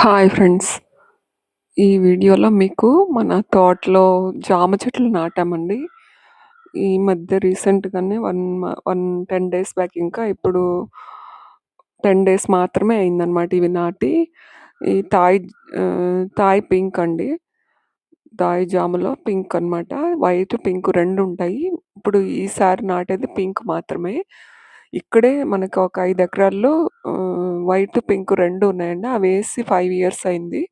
Hi friends. ఈ వీడియోలో మీకు మన తోటలో జామ చెట్లు నాటామండి. ఈ మధ్య రీసెంట్‌గానే వన్ మ 1, 10 డేస్ బ్యాక్ ఇంకా ఇప్పుడు 10 డేస్ మాత్రమే అయిందనమాట ఇవి నాటి. ఈ తాయి తాయి పింక్ అండి. తాయి జామలో పింక్ అనమాట. వైట్, పింక్ రెండు ఉంటాయి. ఇప్పుడు ఈసారి నాటేది పింక్ మాత్రమే. ఇక్కడే మనకు ఒక ఐదు ఎకరాల్లో వైట్, పింక్ రెండు ఉన్నాయండి. అవేసి 5 ఇయర్స్ అయింది.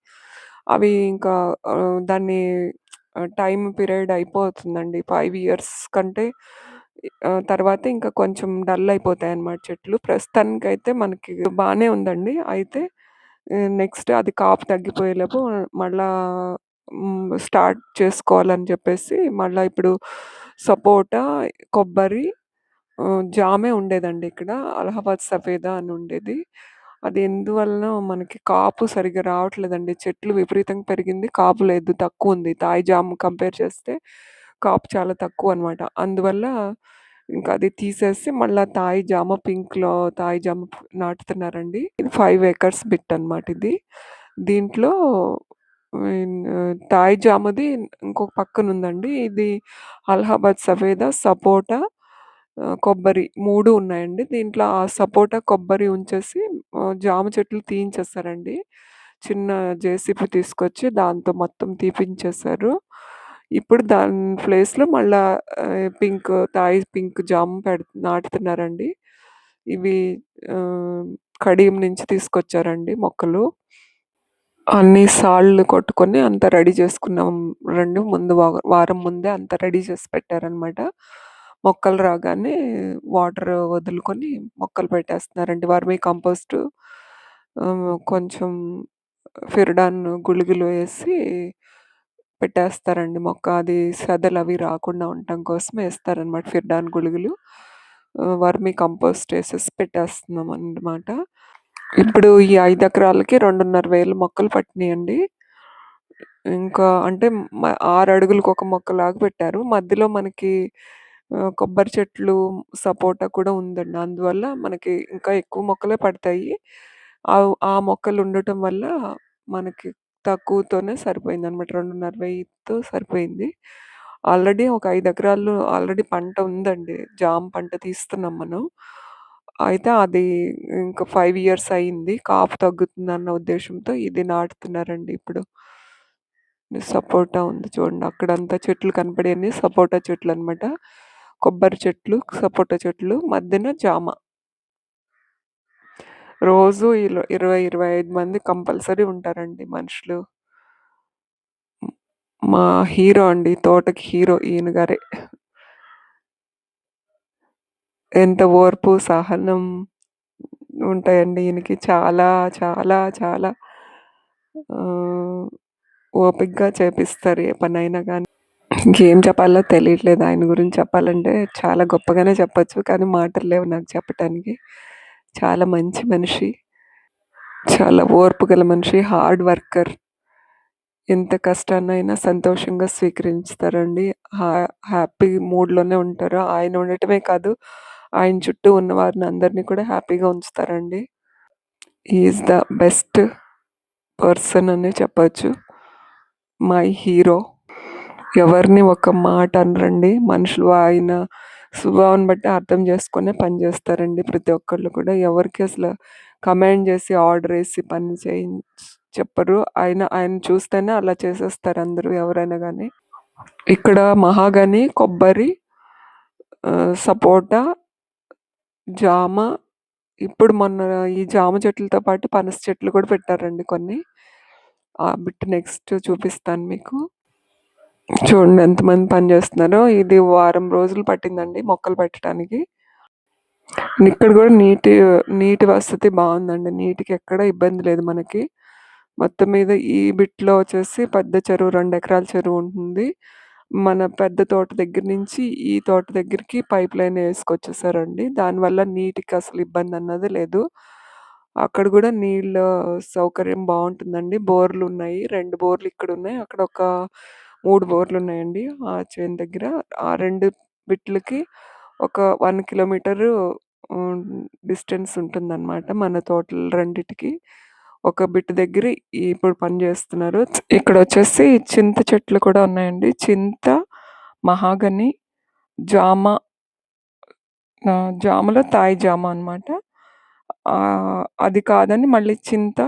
అవి ఇంకా ఆహ్, దాన్ని టైం టైమ్ పీరియడ్ అయిపోతుందండి. 5 ఇయర్స్ కంటే ఆహ్, తర్వాత ఇంకా కొంచెం డల్ అయిపోతాయన్నమాట చెట్లు. ప్రస్తుతానికైతే మనకి బానే ఉందండి. అయితే ఆహ్, నెక్స్ట్ అది కాపు తగ్గిపోయేలోపు మళ్ళా హ్మ్. స్టార్ట్ చేసుకోవాలని చెప్పేసి మళ్ళా ఇప్పుడు సపోటా, కొబ్బరి, ఆహ్, జామే ఉండేదండి ఇక్కడ. అలహాబాద్ సఫేదా అని ఉండేది. అది ఎందువలనో మనకి కాపు సరిగ్గా రావట్లేదండి. చెట్లు విపరీతంగా పెరిగింది. కాపు లేదు. తక్కువుంది. తాయి జామ్ కంపేర్ చేస్తే కాపు చాలా తక్కువనమాట. అందువల్ల ఇంకా అది తీసేసి మళ్ళా తాయి జామ పింక్‌లో తాయి జామ నాటుతున్నారండి. ఇది 5 ఏకర్స్ బిట్ అనమాట ఇది. దీంట్లో హ్మ్. తాయి జామది ఇంకొక పక్కనుందండి. ఇది అలహాబాద్ సఫేదా, సపోటా, కొబ్బరి మూడు ఉన్నాయండి. దీంట్లో ఆ సపోటా, కొబ్బరి ఉంచేసి జామ చెట్లు తీయించేస్తారండి చిన్న జేసీబీ తీసుకొచ్చి దాంతో మొత్తం తీపించేసారు. ఇప్పుడు దాని ప్లేస్‌లో మళ్ళా పింక్ తాయి పింక్ జాము పెడ నాటుతున్నారండి. ఇవి కడియం నుంచి తీసుకొచ్చారండి మొక్కలు. అన్ని సాళ్ళు కొట్టుకొని అంతా రెడీ చేసుకున్నాం. రెండు ముందు వారం ముందే అంతా రెడీ చేసి పెట్టారనమాట. మొక్కలు రాగానే వాటర్ వదులుకొని మొక్కలు పెట్టేస్తున్నారండి. వర్మీ కంపోస్టు ఆహ్, కొంచెం ఫిర్డాన్ గుళికలు వేసి పెట్టేస్తారండి మొక్క. అది సెదలవి రాకుండా ఉండటం కోసం వేస్తారనమాట ఫిర్డాన్ గుళికలు. ఆహ్, వర్మీ కంపోస్ట్ పెట్టేస్తున్నాం అన్నమాట ఇప్పుడు ఈ 5 ఎకరాలకి 2,500 మొక్కలు పట్టినాయండి. ఇంకా అంటే మ 6 అడుగులకి ఒక మొక్కలాగా పెట్టారు. మధ్యలో మనకి కొబ్బరి చెట్లు, సపోటా కూడా ఉందండి. అందువల్ల మనకి ఇంకా ఎక్కువ మొక్కలే పడతాయి. ఆవ్ ఆ మొక్కలు ఉండటం వల్ల మనకి తక్కువతోనే సరిపోయిందనమాట. 2,500తో సరిపోయింది. ఆల్రెడీ ఒక 5 ఎకరాల్లో ఆల్రెడీ పంట ఉందండి. జామ పంట తీస్తున్నాం మనం. అయితే అది ఇంకా 5 ఇయర్స్ అయింది. కాపు తగ్గుతుందన్న ఉద్దేశ్యంతో ఇది నాటుతున్నారండి ఇప్పుడు. సపోటా ఉంది చూడండి. అక్కడంతా చెట్లు కనపడేయన్నీ సపోటా చెట్లనమాట. కొబ్బరి చెట్లు, సపోటా చెట్లు, మధ్యన జామ. రోజు ఇరవై ఇరవై ఐదు మంది కంపల్సరీ ఉంటారండి మనుషులు. మా హీరో అండి. తోటకి హీరో ఈయన గారే. ఎంత ఓర్పు, సహనం ఉంటాయండి ఈయనకి. చాలా, చాలా, చాలా ఓపిక్గా చేపిస్తారు ఏ పనైనా కానీ ఇంకేం చెప్పాలో తెలియట్లేదు ఆయన గురించి చెప్పాలంటే చాలా గొప్పగానే చెప్పొచ్చు. కానీ మాటలు లేవు నాకు చెప్పటానికి. చాలా మంచి మనిషి. చాలా ఓర్పు గల మనిషి. Hard worker. ఎంత కష్టాన్నైనా సంతోషంగా స్వీకరించుతారండి. హా హ్యాపీ మూడ్‌లోనే ఉంటారు. ఆయన ఉండటమే కాదు, ఆయన చుట్టూ ఉన్న వారిని అందరిని కూడా హ్యాపీగా ఉంచుతారండి. ఈజ్ ద బెస్ట్ పర్సన్ అని చెప్పచ్చు మై హీరో. ఎవరిని ఒక మాట అనరండి. మనుషులు ఆయన స్వభావాన్ని బట్టి అర్థం చేసుకునే పని చేస్తారండి ప్రతి ఒక్కళ్ళు కూడా. ఎవరికి అసలు కమాండ్ చేసి, ఆర్డర్ వేసి పని చేయి చెప్పరు. ఆయన ఆయన చూస్తేనే అలా చేసేస్తారు అందరూ ఎవరైనా కానీ ఇక్కడ మహాగని, కొబ్బరి, సపోటా, జామ, ఇప్పుడు మొన్న ఈ జామ చెట్లతో పాటు పనస చెట్లు కూడా పెట్టారండి కొన్ని. ఆ బిట్ నెక్స్ట్ చూపిస్తాను మీకు. చూడండి ఎంతమంది పని చేస్తున్నారో. ఇది వారం రోజులు పట్టిందండి మొక్కలు పెట్టడానికి. ఇక్కడ కూడా నీటి నీటి వసతి బాగుందండి నీటికి ఎక్కడ ఇబ్బంది లేదు మనకి. మొత్తం మీద ఈ బిట్‌లో వచ్చేసి పెద్ద చెరువు రెండు ఎకరాల చెరువు ఉంటుంది. మన పెద్ద తోట దగ్గర నుంచి ఈ తోట దగ్గరికి పైప్ లైన్ వేసుకొచ్చేసారండి దానివల్ల నీటికి అసలు ఇబ్బంది అన్నది లేదు. అక్కడ కూడా నీళ్ళ సౌకర్యం బాగుంటుందండి బోర్లు ఉన్నాయి రెండు బోర్‌లు ఇక్కడ ఉన్నాయి అక్కడ ఒక 3 బోర్‌లున్నాయండి. ఆ చేను దగ్గర. ఆ 2 బిట్లకి ఒక 1 కిలోమీటరు హ్మ్, డిస్టెన్స్ ఉంటుందనమాట మన తోటలు రెండిటికి. ఒక బిట్ దగ్గర ఇప్పుడు పని చేస్తున్నారు. ఇక్కడ వచ్చేసి చింత చెట్లు కూడా ఉన్నాయండి. చింత, మహాగని, జామ జామలో తాయి జామ అన్నమాట. ఆహ్, అది కాదని మళ్ళీ చింత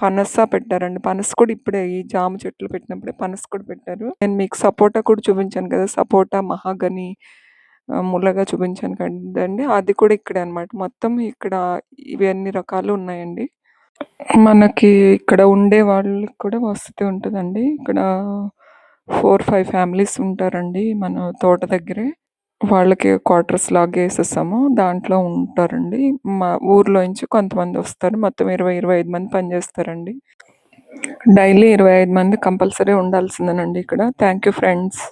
పనస పెట్టారండి. పనస కూడా ఇప్పుడే ఈ జామ చెట్లు పెట్టినప్పుడే పనస కూడా పెట్టారు. నేను మీకు సపోటా కూడా చూపించాను కదా! సపోటా, మహాగని ముల్లగా చూపించాను కదండీ! అది కూడా ఇక్కడే అన్నమాట. మొత్తం ఇక్కడ ఇవి అన్ని రకాలు ఉన్నాయండి. మనకి ఇక్కడ ఉండే వాళ్ళకి కూడా వసతి ఉంటుందండి ఇక్కడ 4, 5 ఫ్యామిలీస్ ఉంటారండి మన తోట దగ్గరే. వాళ్ళకి క్వార్టర్స్ లాగ్ వేసేసాము దాంట్లో ఉంటారండి. మా ఊర్లో నుంచి కొంతమంది వస్తారు. మొత్తం 20, 25 మంది పనిచేస్తారండి. డైలీ 25 మంది కంపల్సరీ ఉండాల్సిందేనండి ఇక్కడ. Thank you friends.